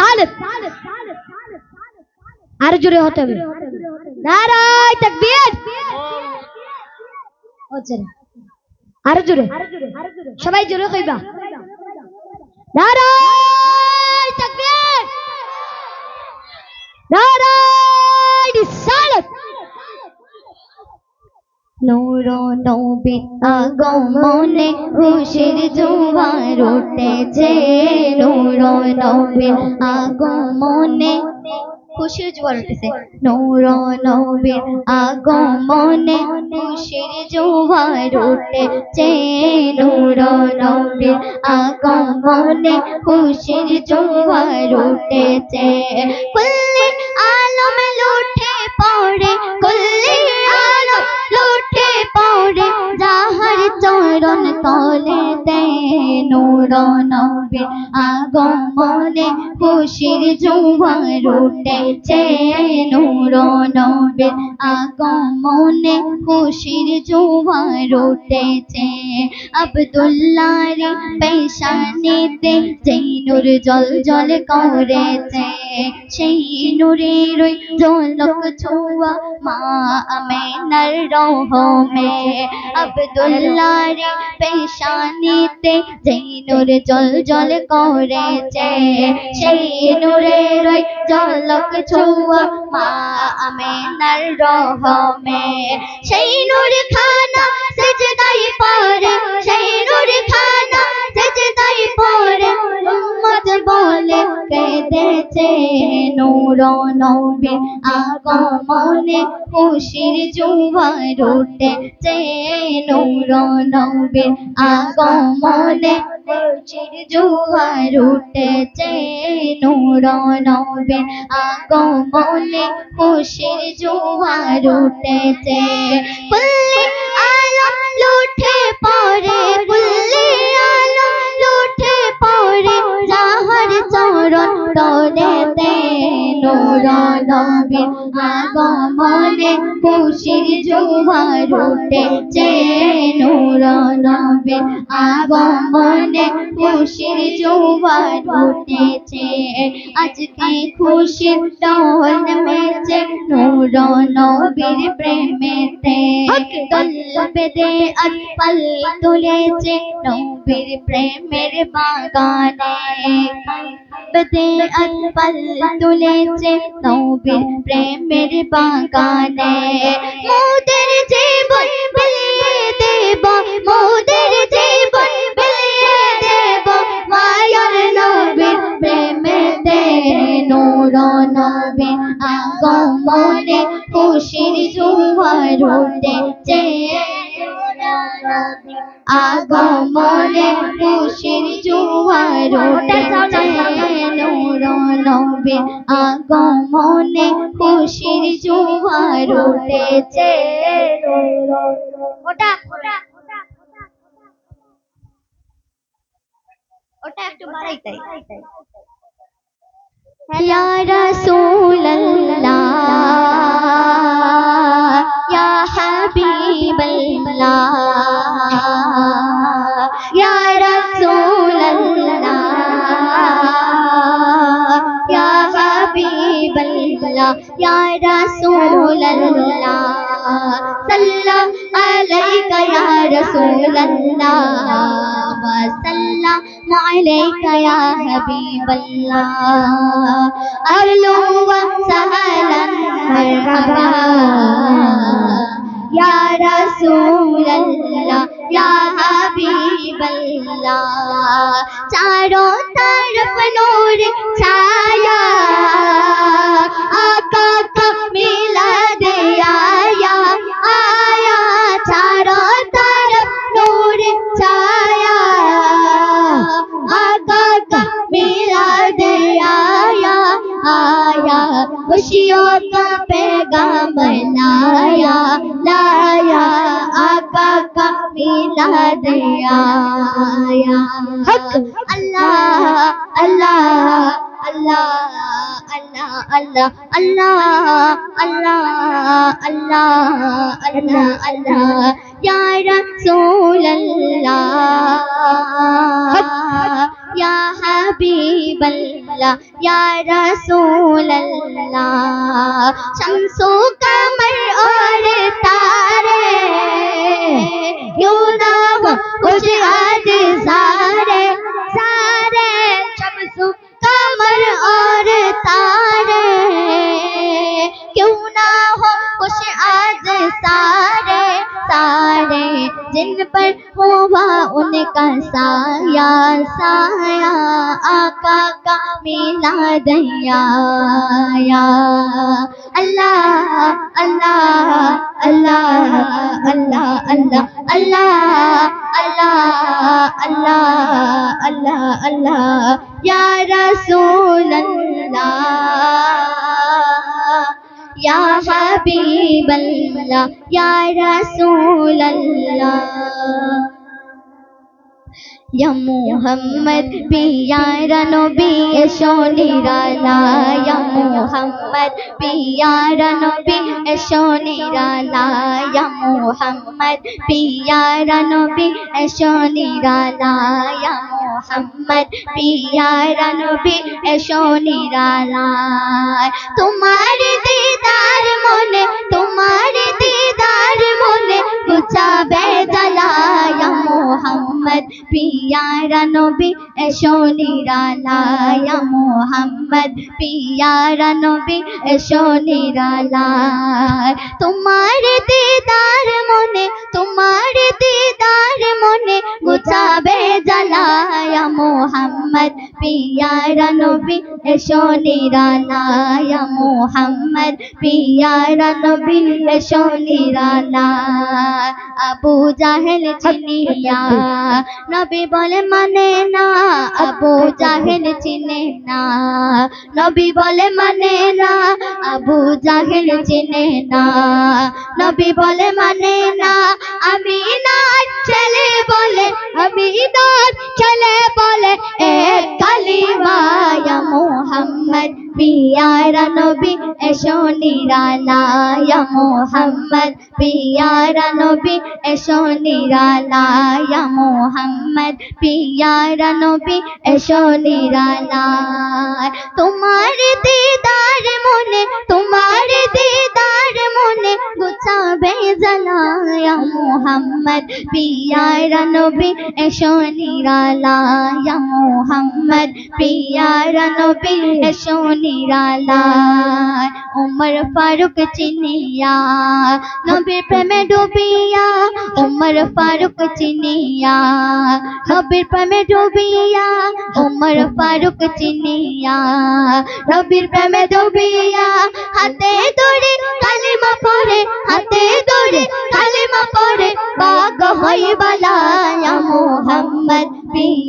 রিসালাত আর জোরে হতে হবে নারায় আর জোরে সবাই জোরে নারায় নারায় নূর নবী আগমনে খুশির জোয়ার উঠেছে। নূর নবী আগমনে খুশির জোয়ার উঠেছে। নূর নবী আগমনে খুশির জোয়ার উঠেছে। নূর নবী আগমনে খুশির জোয়ার উঠেছে। কুল্লি আলম লুঠে পড়ে, কুল্লি মাঠে পড়ে যা চরণ তলে দে নূর নবী আগমনে। খুশির জোয়ার উঠেছে নূর নবী আগমনে। খুশির জোয়ার উঠেছে আব্দুল্লাহর পেশানিতে। যেই নূর জল জল করেছে, সেই নূরের ওই ঝলক ছোঁয়া মা আমেনার রহমে। আব্দুল্লাহর পেশানিতে যেই নূর জল জল করেছে, সেই নূরের ওই জলক ছোঁয়া মা আমেনার রহমে। সেই নূর নূর নবী আগমনে খুশির জোয়ার উঠেছে নূর নবী আগমনে খুশির জোয়ার উঠেছে নূর নবী আগমনে খুশির জোয়ার উঠেছে আলম লুঠে পড়ে হতে নবীর আগমনে খুশির জোহর উঠেছে। নবীর আগমনে খুশির জোহর উঠেছে। আজকে খুশির টহল মেছে নূর নবীর প্রেমেতে। কলবে দে পল তুলেছে নবীর প্রেমের বাগানে। দে পল তুলেছে নবীর প্রেমের বাগানে। মোদের জীবন বিলিয়ে দেব, মোদের জীবন বিলিয়ে দেব। মায়ার নবীর প্রেমেতে নূর নবী আগমনে খুশির জোয়ার নবী আগমনে খুশির জোয়ার উঠেছে। ওটা ওটা ওটা একটু বাড়াইতাই ইয়া রাসূলুল্লাহ رسول اللہ سلام علیک یا رسول اللہ وسلم علیک یا حبیب اللہ اہلا وسہلا مرحبا یا رسول اللہ، یا حبیب اللہ، چاروں طرف نور چھایا۔ خوشیوں کا پیغام لایا لایا، آقا کا میلاد آیا۔ حق، اللہ اللہ اللہ اللہ اللہ اللہ اللہ اللہ اللہ اللہ یا رسول اللہ۔ یا حبیب اللہ یا رسول اللہ شمس و کمر اور تارے، یوں نہ ہو کچھ آج زارے زارے شمس و کمر اور تارے، کیوں نہ ہو کچھ آج سارے سارے جن پر ہوا ان کا سارے۔ سایا سایہ آقا کا میلا دیا اللہ اللہ اللہ اللہ اللہ اللہ اللہ اللہ اللہ اللہ یا رسول اللہ یا حبیب اللہ یا رسول اللہ یا محمد پیارا نبی এসো নিরালা یا محمد پیارا نبی এসো নিরালা یا محمد پیارا نبی এসো নিরালা یا محمد پیارا نبی এসো নিরালা তোমার দিদার মনে তোমার দিদার গুচাবে জ্বালায়া মোহাম্মদ পিয়ারা নবী এসো নিরালায়া মোহাম্মদ, পিয়ারা নবী, এসো নিরালা তোমার দিদার মনে, তোমার দিদার মনে গুছাবে জ্বালায়া মোহাম্মদ, পিয়ারা নবী, এসো নিরালায়া মোহাম্মদ, পিয়ারা নবী, এসো নিরালায়। আবু জাহেল চিনিয়া, নবী বলে মানে না, আবু জাহেল চিনে না। নবী বলে মানে না, আবু জাহেল চিনে না। নবী বলে মানে না, আমি না ছেলে বলে, আমি না ছেলে বলে এক কালিমা ইয়া মোহাম্মদ, পিয়ারা নবী এসো নিরালা ইয়া মোহাম্মদ, পিয়ারা নবী এসো নিরালা ইয়া মোহাম্মদ, পিয়ারা নবী এসো নিরালা তোমার দিদার মনে, তোমার দিদার মনে গুছাবে জ্বালায়া মোহাম্মদ, পিয়ারা নবী এসো নিরালা ইয়া মোহাম্মদ, পিয়ারা নবী এসো নিরালা উমর ফারুক চিনিয়া নবীর প্রেমে ডুবিয়া উমর ফারুক চিনিয়া নবীর প্রেমে ডুবিয়া উমর ফারুক চিনিয়া নবীর প্রেমে ডুবিয়া হাতে ধরে কালিমা পড়ে হাতে ধরে কালিমা পড়ে বাগ হই বালায়া মোহাম্মদ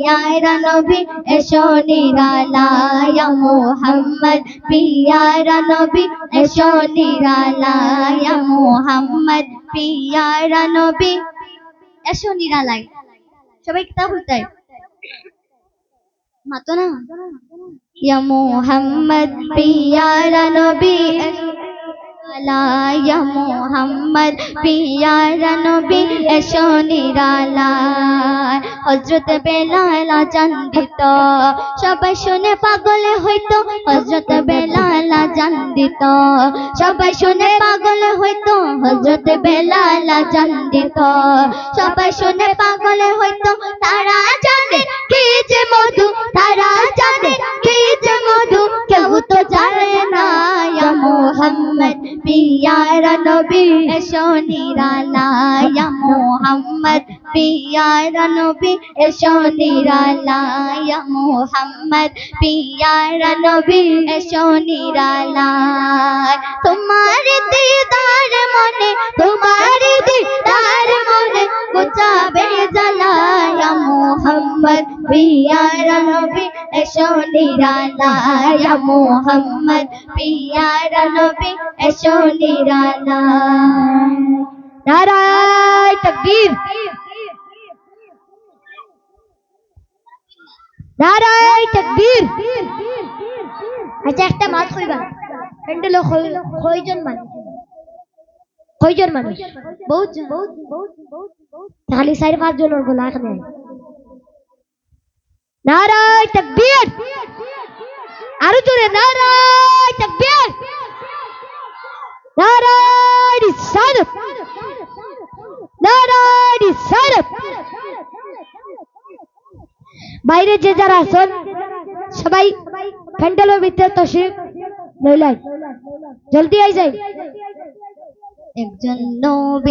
পিয়ারা নবী, এসো নিরালায়া মোহাম্মদ। পিয়ারা নবী, এসো নিরালায়া মোহাম্মদ। পিয়ারা নবী, এসো নিরালায়। সবাই কিতাব হইতায় মাতো না? ইয়া মোহাম্মদ, পিয়ারা নবী ইয়া মোহাম্মদ পিয়ারা নবী, এসো নিরালা হজরত বেলাল আজান দিত সবাই শুনে পাগল হইতো হজরত বেলাল আজান দিত সবাই শুনে পাগল হইতো হজরত বেলাল আজান দিত সবাই শুনে পাগল হইতো, তারা জানে কি যে মধু, তারা জানে কি যে মধু, কেউ তো জানে না মোহাম্মদ। পিয়ারা নবী এসো নিরালা ইয়া মোহাম্মদ পিয়ারা নবী এসো নিরালা ইয়া মোহাম্মদ পিয়ারা নবী এসো নিরালা তোমার দিদার মনে, তোমার দিদার মনে গুচাবে জ্বালায়া নবী এসো নিরালা মোহাম্মদ। এসো নিরালা নারায় নারায় আচ্ছা একটা মাত কইবা কয়জন মানুষ? কয়জন মানুষ? বহুত জন। খালি চারি পাঁচ জনের গোলা এখানে নারায় তাকবীর। আরও জোরে, নারায় তাকবীর। নারায় রিসালাত। নারায় রিসালাত। বাইরে যে যারা আছেন, সবাই প্যান্ডেলের ভিতরে তশরিফ লইলাই জলদি আই যাই। একজন নবী